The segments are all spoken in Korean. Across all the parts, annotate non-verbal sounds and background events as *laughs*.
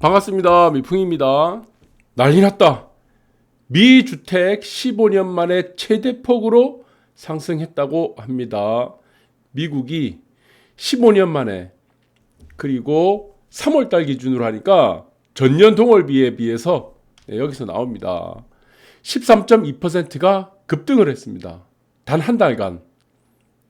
반갑습니다. 미풍입니다. 난리 났다. 미 주택 15년 만에 최대 폭으로 상승했다고 합니다. 미국이 15년 만에 그리고 3월 달 기준으로 하니까 전년 동월비에 비해서 네, 여기서 나옵니다. 13.2%가 급등을 했습니다. 단 한 달간.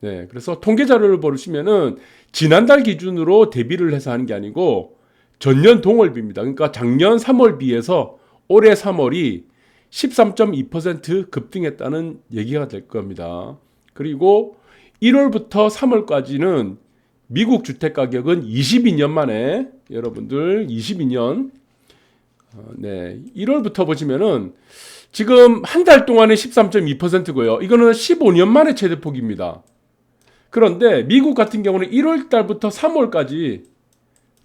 네, 그래서 통계 자료를 보시면은 지난달 기준으로 대비를 해서 하는 게 아니고 전년 동월비입니다. 그러니까 작년 3월 비해서 올해 3월이 13.2% 급등했다는 얘기가 될 겁니다. 그리고 1월부터 3월까지는 미국 주택 가격은 22년 만에 여러분들 22년 어, 네 1월부터 보시면은 지금 한 달 동안에 13.2%고요. 이거는 15년 만에 최대 폭입니다. 그런데 미국 같은 경우는 1월 달부터 3월까지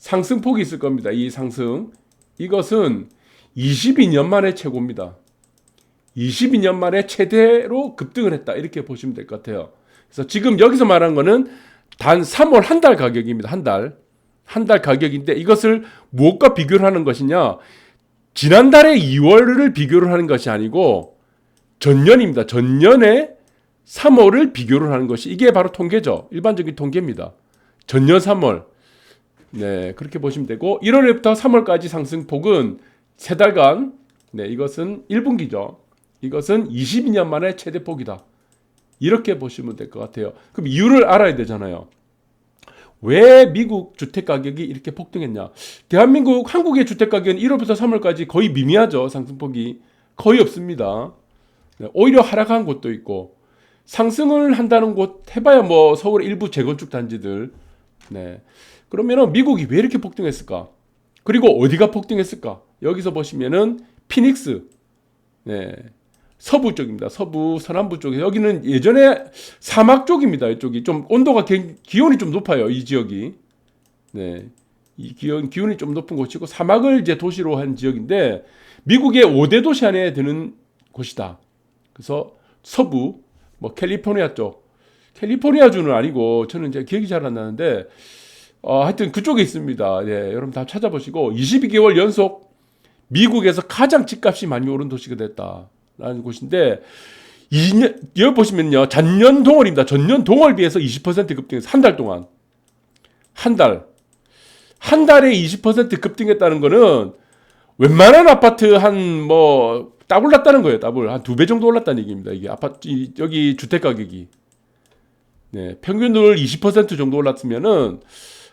상승폭이 있을 겁니다. 이 상승. 이것은 22년 만에 최고입니다. 22년 만에 최대로 급등을 했다. 이렇게 보시면 될 것 같아요. 그래서 지금 여기서 말한 거는 단 3월 한 달 가격입니다. 한 달. 한 달 가격인데 이것을 무엇과 비교를 하는 것이냐? 지난달에 2월을 비교를 하는 것이 아니고 전년입니다. 전년에 3월을 비교를 하는 것이 이게 바로 통계죠. 일반적인 통계입니다. 전년 3월. 네, 그렇게 보시면 되고 1월부터 3월까지 상승폭은 세 달간 네, 이것은 1분기죠. 이것은 22년 만에 최대 폭이다. 이렇게 보시면 될 것 같아요. 그럼 이유를 알아야 되잖아요. 왜 미국 주택 가격이 이렇게 폭등했냐? 대한민국 한국의 주택 가격은 1월부터 3월까지 거의 미미하죠. 상승폭이 거의 없습니다. 네, 오히려 하락한 곳도 있고 상승을 한다는 곳 해봐야 뭐 서울 일부 재건축 단지들. 네. 그러면은 미국이 왜 이렇게 폭등했을까? 그리고 어디가 폭등했을까? 여기서 보시면은 피닉스, 네. 서부 쪽입니다. 서부, 서남부 쪽에 여기는 예전에 사막 쪽입니다. 이쪽이 좀 온도가 기, 온이 좀 높아요. 이 지역이. 네. 이 기온, 기온이 좀 높은 곳이고 사막을 이제 도시로 한 지역인데 미국의 5대 도시 안에 드는 곳이다. 그래서 서부, 뭐 캘리포니아 쪽, 캘리포니아 주는 아니고 저는 이제 기억이 잘 안 나는데 어, 하여튼 그쪽에 있습니다. 예, 여러분 다 찾아보시고 22개월 연속 미국에서 가장 집값이 많이 오른 도시가 됐다라는 곳인데 2년, 여기 보시면요. 전년 동월입니다. 전년 동월 비해서 20% 급등해서 한 달 동안. 한 달. 한 달에 20% 급등했다는 거는 웬만한 아파트 한뭐딱 올랐다는 거예요. 더블 한 두 배 정도 올랐다는 얘기입니다. 이게 아파트 여기 주택 가격이 네, 평균을 20% 정도 올랐으면은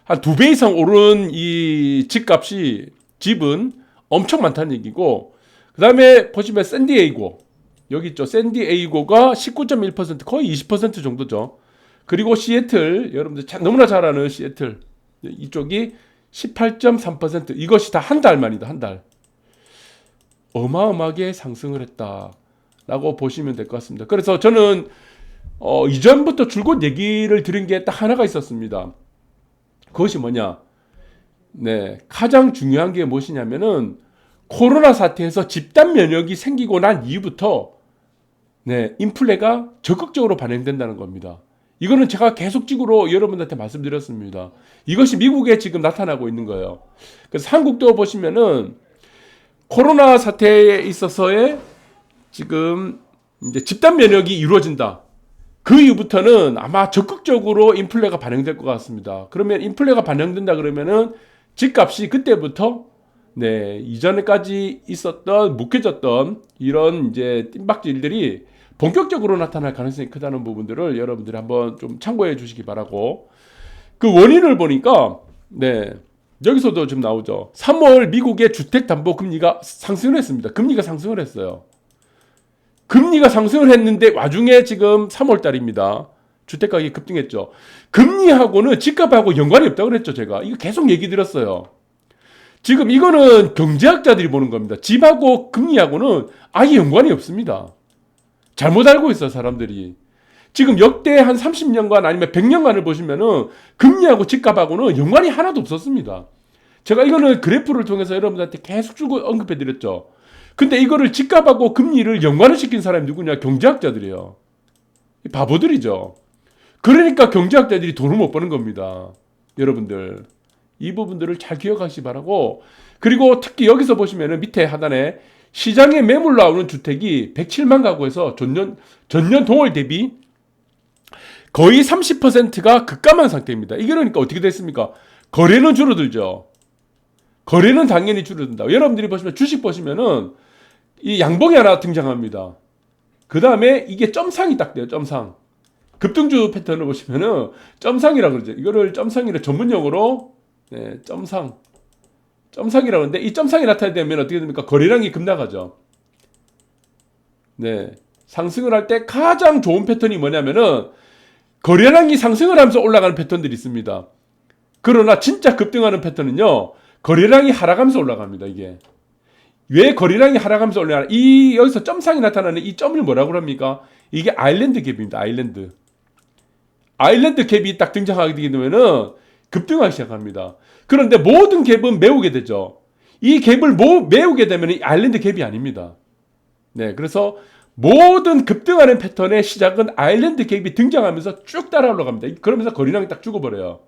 한 두 배 이상 오른 이 집값이 집은 엄청 많다는 얘기고 그다음에 보시면 샌디에이고 여기 있죠. 샌디에이고가 19.1% 거의 20% 정도죠. 그리고 시애틀 여러분들 너무나 잘 아는 시애틀 이쪽이 18.3% 이것이 다 한 달 만이다. 한 달. 어마어마하게 상승을 했다라고 보시면 될 것 같습니다. 그래서 저는 어, 이전부터 줄곧 얘기를 드린 게 딱 하나가 있었습니다. 그것이 뭐냐? 네, 가장 중요한 게 무엇이냐면은 코로나 사태에서 집단 면역이 생기고 난 이후부터 네, 인플레가 적극적으로 반영된다는 겁니다. 이거는 제가 계속적으로 여러분들한테 말씀드렸습니다. 이것이 미국에 지금 나타나고 있는 거예요. 그래서 한국도 보시면은 코로나 사태에 있어서의 지금 이제 집단 면역이 이루어진다. 그 이후부터는 아마 적극적으로 인플레가 반영될 것 같습니다. 그러면 인플레가 반영된다 그러면은 집값이 그때부터 네, 이전에까지 있었던 묵혀졌던 이런 이제 뜀박질들이 본격적으로 나타날 가능성이 크다는 부분들을 여러분들이 한번 좀 참고해 주시기 바라고 그 원인을 보니까 네 여기서도 좀 나오죠. 3월 미국의 주택 담보 금리가 상승을 했습니다. 금리가 상승을 했어요. 금리가 상승을 했는데 와중에 지금 3월 달입니다. 주택 가격이 급등했죠. 금리하고는 집값하고 연관이 없다고 그랬죠, 제가. 이거 계속 얘기 드렸어요. 지금 이거는 경제학자들이 보는 겁니다. 집하고 금리하고는 아예 연관이 없습니다. 잘못 알고 있어, 사람들이. 지금 역대 한 30년간 아니면 100년간을 보시면은 금리하고 집값하고는 연관이 하나도 없었습니다. 제가 이거는 그래프를 통해서 여러분들한테 계속 주고 언급해 드렸죠. 근데 이거를 집값하고 금리를 연관을 시킨 사람이 누구냐? 경제학자들이에요. 바보들이죠. 그러니까 경제학자들이 돈을 못 버는 겁니다. 여러분들. 이 부분들을 잘 기억하시기 바라고 그리고 특히 여기서 보시면은 밑에 하단에 시장에 매물 나오는 주택이 107만 가구에서 전년 전년 동월 대비 거의 30%가 급감한 상태입니다. 이게 그러니까 어떻게 됐습니까? 거래는 줄어들죠. 거래는 당연히 줄어든다. 여러분들이 보시면 주식 보시면은 이 양봉이 하나 등장합니다. 그 다음에 이게 점상이 딱 돼요. 점상. 급등주 패턴을 보시면은 점상이라 그러죠. 이거를 점상이라 전문용어로 네, 점상. 점상이라고 하는데 이 점상이 나타나면 어떻게 됩니까? 거래량이 급나가죠. 네. 상승을 할 때 가장 좋은 패턴이 뭐냐면은 거래량이 상승을 하면서 올라가는 패턴들이 있습니다. 그러나 진짜 급등하는 패턴은요. 거래량이 하락하면서 올라갑니다. 이게. 왜 거래량이 하락하면서 올라가나? 이 여기서 점상이 나타나는 이 점을 뭐라고 합니까? 이게 아일랜드 갭입니다. 아일랜드. 아일랜드 갭이 딱 등장하게 되면은 급등하기 시작합니다. 그런데 모든 갭은 메우게 되죠. 이 갭을 모, 메우게 되면 이 아일랜드 갭이 아닙니다. 네, 그래서 모든 급등하는 패턴의 시작은 아일랜드 갭이 등장하면서 쭉 따라 올라갑니다. 그러면서 거래량이 딱 죽어버려요.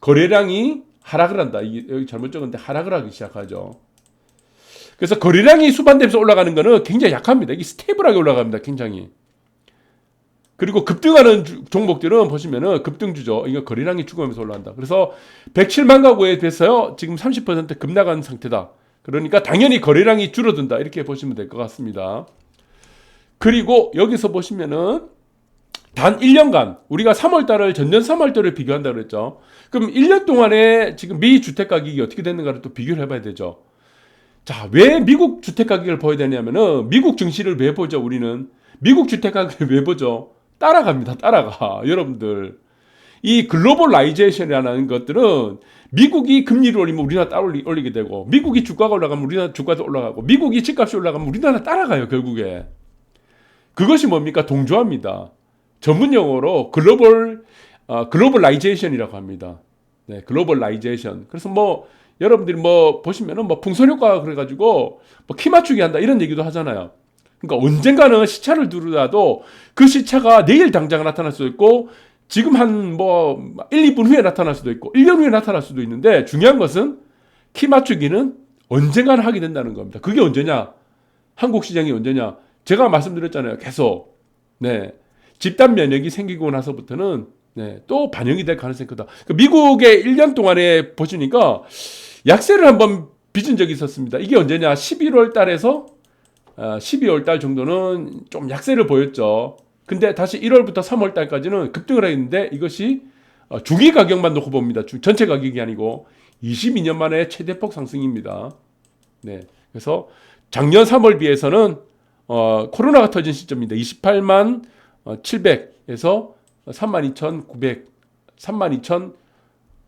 거래량이 하락을 한다. 여기 잘못 적었는데 하락을 하기 시작하죠. 그래서 거래량이 수반되면서 올라가는 거는 굉장히 약합니다. 이게 스테이블하게 올라갑니다. 굉장히. 그리고 급등하는 주- 종목들은 보시면은 급등주죠. 이거 거래량이 죽으면서 올라간다. 그래서 107만 가구에 비해서요. 지금 30% 급나간 상태다. 그러니까 당연히 거래량이 줄어든다. 이렇게 보시면 될 것 같습니다. 그리고 여기서 보시면은 단 1년간 우리가 3월 달을 전년 3월 달을 비교한다 그랬죠. 그럼 1년 동안에 지금 미 주택 가격이 어떻게 됐는가를 또 비교를 해 봐야 되죠. 자, 왜 미국 주택 가격을 봐야 되냐면은 미국 증시를 왜 보죠, 우리는? 미국 주택 가격을 왜 보죠? 따라갑니다. 따라가. *laughs* 여러분들. 이 글로벌라이제이션이라는 것들은 미국이 금리를 올리면 우리나라 올리, 올리게 되고 미국이 주가가 올라가면 우리나라 주가도 올라가고 미국이 집값이 올라가면 우리나라 따라가요, 결국에. 그것이 뭡니까? 동조합니다. 전문 용어로 글로벌 어, 글로벌라이제이션이라고 합니다. 네, 글로벌라이제이션. 그래서 뭐 여러분들이 뭐 보시면은 뭐 풍선 효과 그래가지고 뭐 키 맞추기 한다 이런 얘기도 하잖아요. 그러니까 언젠가는 시차를 두르더라도 그 시차가 내일 당장 나타날 수도 있고 지금 한 뭐 1, 2분 후에 나타날 수도 있고 1년 후에 나타날 수도 있는데 중요한 것은 키 맞추기는 언젠가는 하게 된다는 겁니다. 그게 언제냐? 한국 시장이 언제냐? 제가 말씀드렸잖아요. 계속. 네. 집단 면역이 생기고 나서부터는 네, 또 반영이 될 가능성이 크다. 그 미국의 1년 동안에 보시니까 약세를 한번 빚은 적이 있었습니다. 이게 언제냐? 11월 달에서 아, 12월 달 정도는 좀 약세를 보였죠. 근데 다시 1월부터 3월 달까지는 급등을 했는데 이것이 어, 중위 가격만 놓고 봅니다. 주- 전체 가격이 아니고 22년 만에 최대폭 상승입니다. 네. 그래서 작년 3월 비해서는 어, 코로나가 터진 시점입니다. 28만 어, 700에서 32,900, 32,000,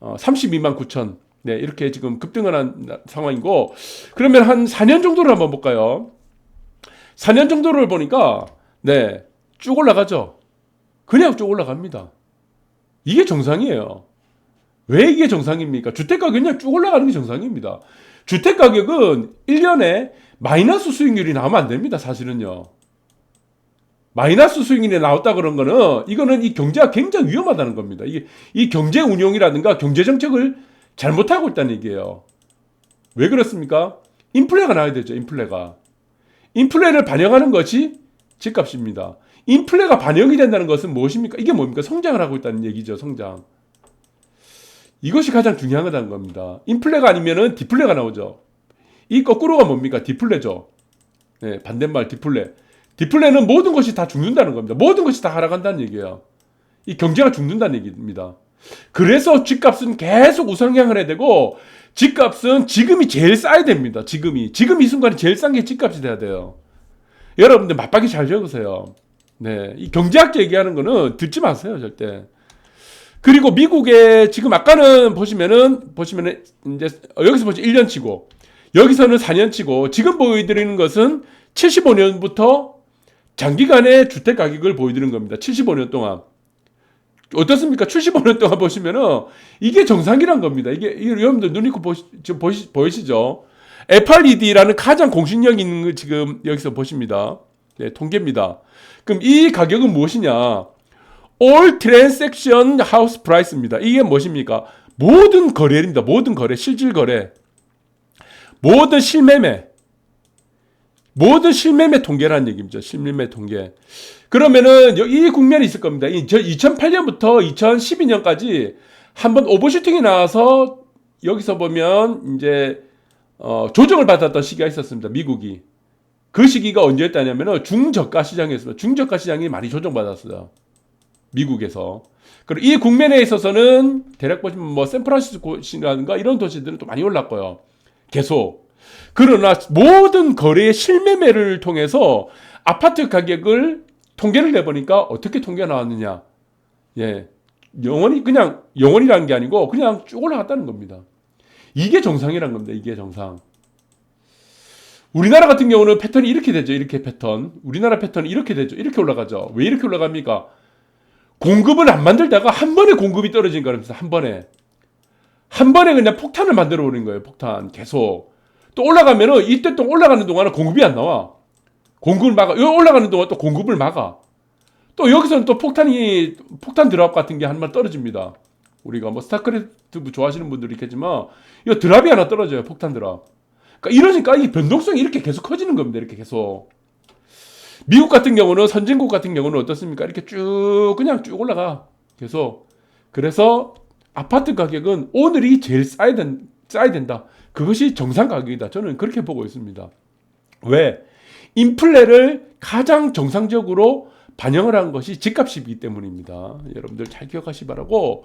어, 32만 9천. 네, 이렇게 지금 급등을 한 나- 상황이고, 그러면 한 4년 정도를 한번 볼까요? 4년 정도를 보니까, 네, 쭉 올라가죠. 그냥 쭉 올라갑니다. 이게 정상이에요. 왜 이게 정상입니까? 주택가격이 그냥 쭉 올라가는 게 정상입니다. 주택가격은 1년에 마이너스 수익률이 나오면 안 됩니다, 사실은요. 마이너스 수익률이 나왔다 그런 거는 이거는 이 경제가 굉장히 위험하다는 겁니다. 이게 이 경제 운용이라든가 경제 정책을 잘못하고 있다는 얘기예요. 왜 그렇습니까? 인플레가 나야 되죠. 인플레가. 인플레를 반영하는 것이 집값입니다. 인플레가 반영이 된다는 것은 무엇입니까? 이게 뭡니까? 성장을 하고 있다는 얘기죠. 성장. 이것이 가장 중요하다는 겁니다. 인플레가 아니면은 디플레가 나오죠. 이 거꾸로가 뭡니까? 디플레죠. 네, 반대말 디플레. 디플레는 모든 것이 다 죽는다는 겁니다. 모든 것이 다 하락한다는 얘기예요. 이 경제가 죽는다는 얘기입니다. 그래서 집값은 계속 우상향을 해야 되고 집값은 지금이 제일 싸야 됩니다. 지금이 지금 이 순간이 제일 싼 게 집값이 돼야 돼요. 여러분들 맞박이 잘 적으세요. 네, 이 경제학자 얘기하는 거는 듣지 마세요 절대. 그리고 미국의 지금 아까는 보시면은 보시면은 이제 여기서 보시 1년치고 여기서는 4년치고 지금 보여드리는 것은 75년부터 장기간의 주택 가격을 보여드리는 겁니다. 75년 동안. 어떻습니까? 75년 동안 보시면은 이게 정상이란 겁니다. 이게, 여러분들 눈 있고 보시, 보시, 보이시죠? FRED라는 가장 공신력 있는 거 지금 여기서 보십니다. 네, 통계입니다. 그럼 이 가격은 무엇이냐? All Transaction House Price입니다. 이게 무엇입니까? 모든 거래입니다. 모든 거래, 실질 거래, 모든 실매매, 모든 실매매 통계라는 얘기입니다. 실매매 통계. 그러면은 여- 이 국면이 있을 겁니다. 이 2008년부터 2012년까지 한번 오버슈팅이 나와서 여기서 보면 이제 어, 조정을 받았던 시기가 있었습니다. 미국이. 그 시기가 언제였다냐면은 중저가 시장이었습니다. 중저가 시장이 많이 조정받았어요. 미국에서. 그리고 이 국면에 있어서는 대략 보시면 뭐 샌프란시스코시라든가 이런 도시들은 또 많이 올랐고요. 계속. 그러나 모든 거래의 실매매를 통해서 아파트 가격을 통계를 내보니까 어떻게 통계가 나왔느냐. 예. 영원히 그냥 영원이라는 게 아니고 그냥 쭉 올라갔다는 겁니다. 이게 정상이란 겁니다. 이게 정상. 우리나라 같은 경우는 패턴이 이렇게 되죠. 이렇게 패턴. 우리나라 패턴이 이렇게 되죠. 이렇게 올라가죠. 왜 이렇게 올라갑니까? 공급을 안 만들다가 한 번에 공급이 떨어진 거라면서 한 번에 한 번에 그냥 폭탄을 만들어 버린 거예요. 폭탄 계속 또 올라가면은 이때 또 올라가는 동안은 공급이 안 나와. 공급을 막아. 여기 올라가는 동안 또 공급을 막아. 또 여기서는 또 폭탄이 폭탄 드랍 같은 게 한 번 떨어집니다. 우리가 뭐 스타크래프트 좋아하시는 분들이 있겠지만 이 드랍이 하나 떨어져요. 폭탄 드랍. 그러니까 이러니까 이 변동성이 이렇게 계속 커지는 겁니다. 이렇게 계속. 미국 같은 경우는 선진국 같은 경우는 어떻습니까? 이렇게 쭉 그냥 쭉 올라가. 계속. 그래서 아파트 가격은 오늘이 제일 싸야, 된, 싸야 된다. 그것이 정상 가격이다. 저는 그렇게 보고 있습니다. 왜? 인플레를 가장 정상적으로 반영을 한 것이 집값이기 때문입니다. 여러분들 잘 기억하시 기 바라고.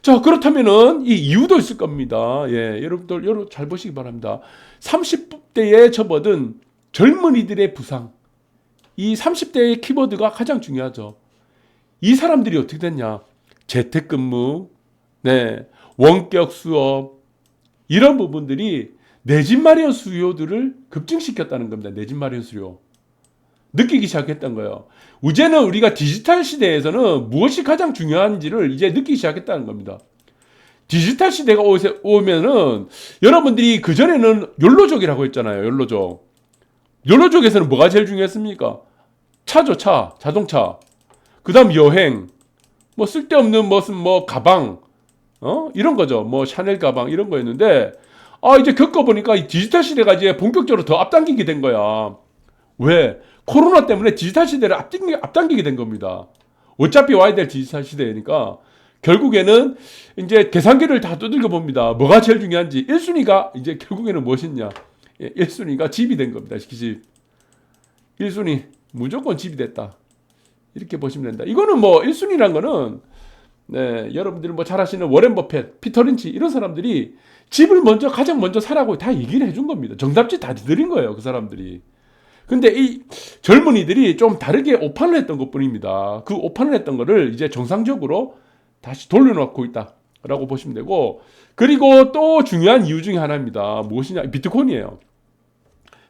자, 그렇다면은 이 이유도 있을 겁니다. 예, 여러분들 여러분 잘 보시기 바랍니다. 30대에 접어든 젊은이들의 부상. 이 30대의 키워드가 가장 중요하죠. 이 사람들이 어떻게 됐냐? 재택근무, 네, 원격 수업, 이런 부분들이 내 집 마련 수요들을 급증시켰다는 겁니다. 내 집 마련 수요. 느끼기 시작했던 거예요. 이제는 우리가 디지털 시대에서는 무엇이 가장 중요한지를 이제 느끼기 시작했다는 겁니다. 디지털 시대가 오면은 여러분들이 그전에는 연로족이라고 했잖아요. 연로족. 연로족에서는 뭐가 제일 중요했습니까? 차죠, 차. 자동차. 그 다음 여행. 뭐 쓸데없는 무슨 뭐 가방. 어? 이런 거죠. 뭐 샤넬 가방 이런 거였는데 아, 이제 겪어보니까 이 디지털 시대가 이제 본격적으로 더 앞당기게 된 거야. 왜? 코로나 때문에 디지털 시대를 앞당기, 앞당기게 된 겁니다. 어차피 와야 될 디지털 시대니까 결국에는 이제 계산기를 다 두들겨 봅니다. 뭐가 제일 중요한지 1순위가 이제 결국에는 무엇이냐? 예, 1순위가 집이 된 겁니다. 집. 1순위 무조건 집이 됐다. 이렇게 보시면 된다. 이거는 뭐 1순위란 거는 네, 여러분들이 뭐잘 아시는 워렌 버핏, 피터 린치 이런 사람들이 집을 먼저 가장 먼저 사라고 다 얘기를 해준 겁니다. 정답지 다 드린 거예요, 그 사람들이. 근데 이 젊은이들이 좀 다르게 오판을 했던 것 뿐입니다. 그 오판을 했던 거를 이제 정상적으로 다시 돌려놓고 있다라고 보시면 되고, 그리고 또 중요한 이유 중에 하나입니다. 무엇이냐? 비트코인이에요.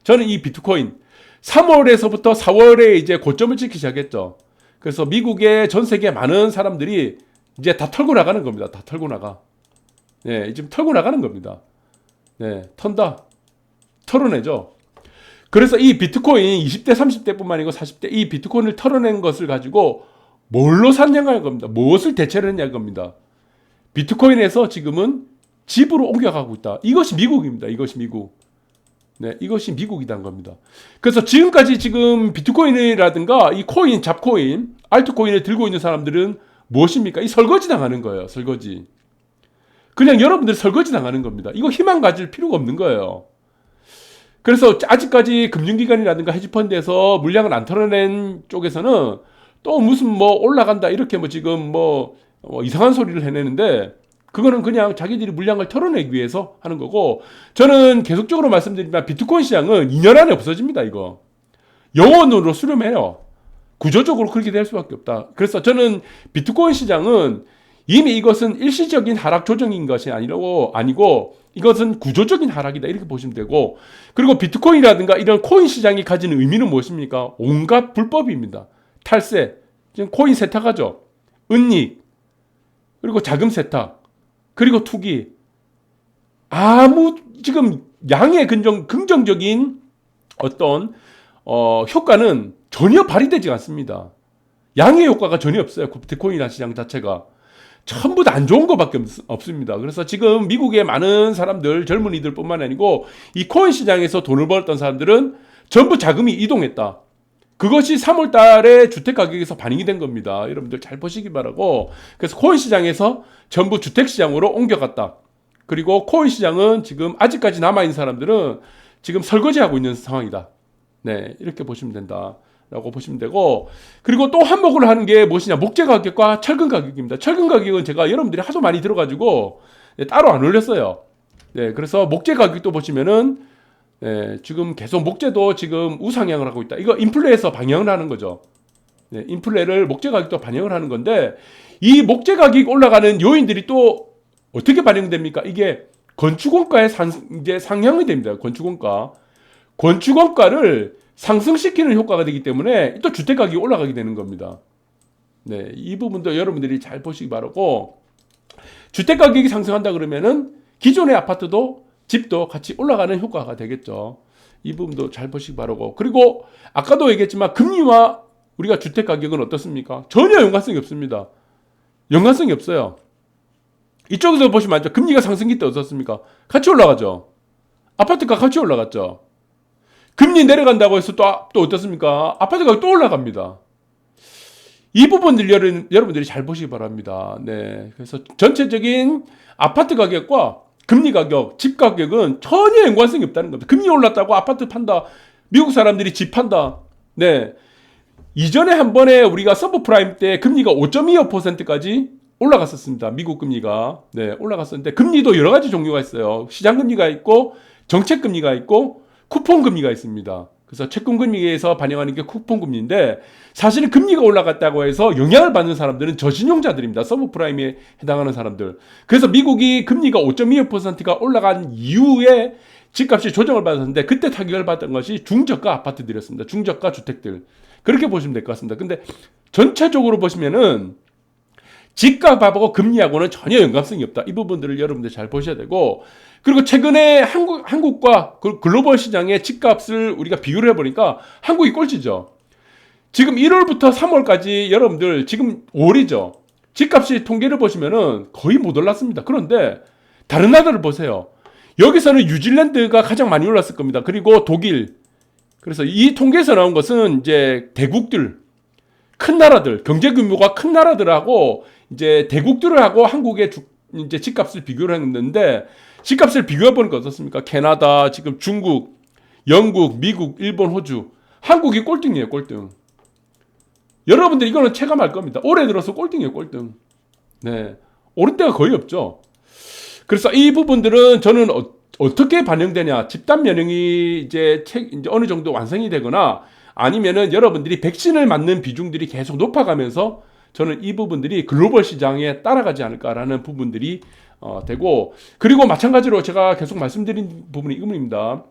저는 이 비트코인 3월에서부터 4월에 이제 고점을 찍기 시작했죠. 그래서 미국의 전 세계 많은 사람들이 이제 다 털고 나가는 겁니다. 다 털고 나가. 네, 지금 털고 나가는 겁니다. 네, 턴다. 털어내죠. 그래서 이 비트코인 20대, 30대뿐만 아니고 40대 이 비트코인을 털어낸 것을 가지고 뭘로 샀냐는 겁니다. 무엇을 대체를 했냐는 겁니다. 비트코인에서 지금은 집으로 옮겨가고 있다. 이것이 미국입니다. 이것이 미국. 네, 이것이 미국이란 겁니다. 그래서 지금까지 지금 비트코인이라든가 이 코인, 잡코인, 알트코인을 들고 있는 사람들은 무엇입니까? 이 설거지 당하는 거예요. 설거지. 그냥 여러분들 설거지 당하는 겁니다. 이거 희망 가질 필요가 없는 거예요. 그래서 아직까지 금융기관이라든가 헤지펀드에서 물량을 안 털어낸 쪽에서는 또 무슨 뭐 올라간다 이렇게 뭐 지금 뭐, 뭐 이상한 소리를 해내는데 그거는 그냥 자기들이 물량을 털어내기 위해서 하는 거고 저는 계속적으로 말씀드리지만 비트코인 시장은 2년 안에 없어집니다 이거 영원으로 수렴해요 구조적으로 그렇게 될 수밖에 없다 그래서 저는 비트코인 시장은 이미 이것은 일시적인 하락 조정인 것이 아니고 아니고 이것은 구조적인 하락이다 이렇게 보시면 되고 그리고 비트코인이라든가 이런 코인 시장이 가지는 의미는 무엇입니까? 온갖 불법입니다. 탈세, 지금 코인 세탁하죠. 은닉, 그리고 자금 세탁, 그리고 투기. 아무 지금 양의 긍정 긍정적인 어떤 어, 효과는 전혀 발휘되지 않습니다. 양의 효과가 전혀 없어요. 비트코인 시장 자체가. 전부 다 안 좋은 것밖에 없, 습니다 그래서 지금 미국의 많은 사람들 젊은이들 뿐만 아니고 이 코인 시장에서 돈을 벌었던 사람들은 전부 자금이 이동했다. 그것이 3월 달에 주택 가격에서 반영이 된 겁니다. 여러분들 잘 보시기 바라고. 그래서 코인 시장에서 전부 주택 시장으로 옮겨갔다. 그리고 코인 시장은 지금 아직까지 남아있는 사람들은 지금 설거지하고 있는 상황이다. 네, 이렇게 보시면 된다. 라고 보시면 되고 그리고 또 한몫을 하는 게 무엇이냐 목재 가격과 철근 가격입니다. 철근 가격은 제가 여러분들이 하도 많이 들어가지고 네, 따로 안 올렸어요. 네, 그래서 목재 가격도 보시면은 네, 지금 계속 목재도 지금 우상향을 하고 있다. 이거 인플레에서 방영을 하는 거죠. 네, 인플레를 목재 가격도 반영을 하는 건데 이 목재 가격 올라가는 요인들이 또 어떻게 반영됩니까? 이게 건축원가의 상, 이제 상향이 됩니다. 건축원가. 건축원가를 상승시키는 효과가 되기 때문에 또 주택 가격이 올라가게 되는 겁니다. 네, 이 부분도 여러분들이 잘 보시기 바라고 주택 가격이 상승한다 그러면은 기존의 아파트도 집도 같이 올라가는 효과가 되겠죠. 이 부분도 잘 보시기 바라고 그리고 아까도 얘기했지만 금리와 우리가 주택 가격은 어떻습니까? 전혀 연관성이 없습니다. 연관성이 없어요. 이쪽에서 보시면 알죠. 금리가 상승기 때 어떻습니까? 같이 올라가죠. 아파트가 같이 올라갔죠. 금리 내려간다고 해서 또, 또 어떻습니까? 아파트 가격 또 올라갑니다. 이 부분들 여러분, 여러분들이 잘 보시기 바랍니다. 네. 그래서 전체적인 아파트 가격과 금리 가격, 집 가격은 전혀 연관성이 없다는 겁니다. 금리 올랐다고 아파트 판다. 미국 사람들이 집 판다. 네. 이전에 한 번에 우리가 서브프라임 때 금리가 5.25%까지 올라갔었습니다. 미국 금리가. 네, 올라갔었는데 금리도 여러 가지 종류가 있어요. 시장 금리가 있고 정책 금리가 있고 쿠폰 금리가 있습니다. 그래서 채권 금리에서 반영하는 게 쿠폰 금리인데 사실은 금리가 올라갔다고 해서 영향을 받는 사람들은 저신용자들입니다. 서브프라임에 해당하는 사람들. 그래서 미국이 금리가 5.25%가 올라간 이후에 집값이 조정을 받았는데 그때 타격을 받은 것이 중저가 아파트들이었습니다. 중저가 주택들. 그렇게 보시면 될 것 같습니다. 근데 전체적으로 보시면은 집값하고 금리하고는 전혀 연관성이 없다. 이 부분들을 여러분들 잘 보셔야 되고 그리고 최근에 한국, 한국과 그 글로벌 시장의 집값을 우리가 비교를 해보니까 한국이 꼴찌죠. 지금 1월부터 3월까지 여러분들 지금 5월이죠. 집값이 통계를 보시면은 거의 못 올랐습니다. 그런데 다른 나라를 보세요. 여기서는 뉴질랜드가 가장 많이 올랐을 겁니다. 그리고 독일. 그래서 이 통계에서 나온 것은 이제 대국들, 큰 나라들, 경제 규모가 큰 나라들하고 이제 대국들하고 한국의 주, 이제 집값을 비교를 했는데 집값을 비교해 보니까 어떻습니까? 캐나다, 지금 중국, 영국, 미국, 일본, 호주, 한국이 꼴등이에요, 꼴등. 여러분들 이거는 체감할 겁니다. 올해 들어서 꼴등이에요, 꼴등. 네. 오른 때가 거의 없죠. 그래서 이 부분들은 저는 어, 떻게 반영되냐. 집단 면역이 이제, 책, 이제 어느 정도 완성이 되거나 아니면은 여러분들이 백신을 맞는 비중들이 계속 높아가면서 저는 이 부분들이 글로벌 시장에 따라가지 않을까라는 부분들이 어, 되고 그리고 마찬가지로 제가 계속 말씀드린 부분이 이겁니다.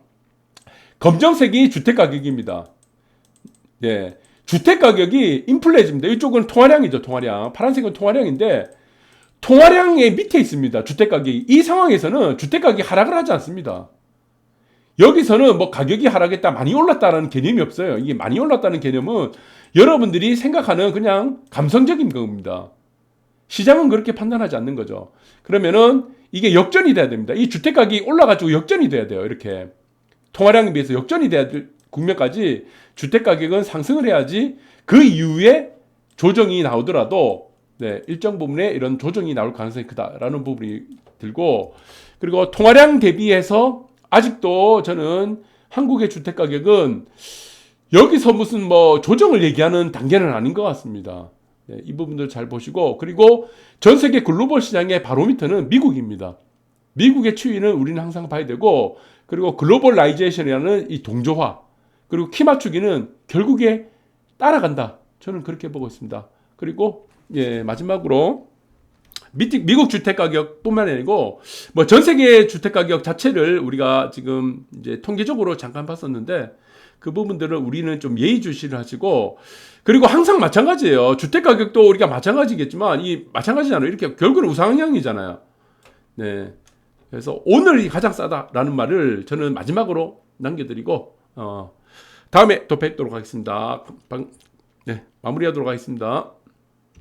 검정색이 주택 가격입니다. 네. 주택 가격이 인플레이즈입니다. 이쪽은 통화량이죠, 통화량. 파란색은 통화량인데 통화량의 밑에 있습니다. 주택 가격이. 이 상황에서는 주택 가격이 하락을 하지 않습니다. 여기서는 뭐 가격이 하락했다, 많이 올랐다는 개념이 없어요. 이게 많이 올랐다는 개념은 여러분들이 생각하는 그냥 감성적인 겁니다. 시장은 그렇게 판단하지 않는 거죠. 그러면은 이게 역전이 돼야 됩니다. 이 주택 가격이 올라가지고 역전이 돼야 돼요. 이렇게 통화량에 비해서 역전이 돼야 될 국면까지 주택 가격은 상승을 해야지 그 이후에 조정이 나오더라도 네, 일정 부분에 이런 조정이 나올 가능성이 크다라는 부분이 들고 그리고 통화량 대비해서 아직도 저는 한국의 주택 가격은 여기서 무슨 뭐 조정을 얘기하는 단계는 아닌 것 같습니다. 네, 이 부분들 잘 보시고 그리고 전 세계 글로벌 시장의 바로미터는 미국입니다. 미국의 추이는 우리는 항상 봐야 되고 그리고 글로벌라이제이션이라는 이 동조화 그리고 키 맞추기는 결국에 따라간다. 저는 그렇게 보고 있습니다. 그리고 예, 마지막으로 미국 주택 가격뿐만 아니고 뭐 전 세계 주택 가격 자체를 우리가 지금 이제 통계적으로 잠깐 봤었는데 그 부분들을 우리는 좀 예의주시를 하시고 그리고 항상 마찬가지예요. 주택 가격도 우리가 마찬가지겠지만 이 마찬가지잖아요. 이렇게 결국은 우상향이잖아요. 네. 그래서 오늘이 가장 싸다라는 말을 저는 마지막으로 남겨드리고 어, 다음에 또 뵙도록 하겠습니다. 방, 네, 마무리하도록 하겠습니다.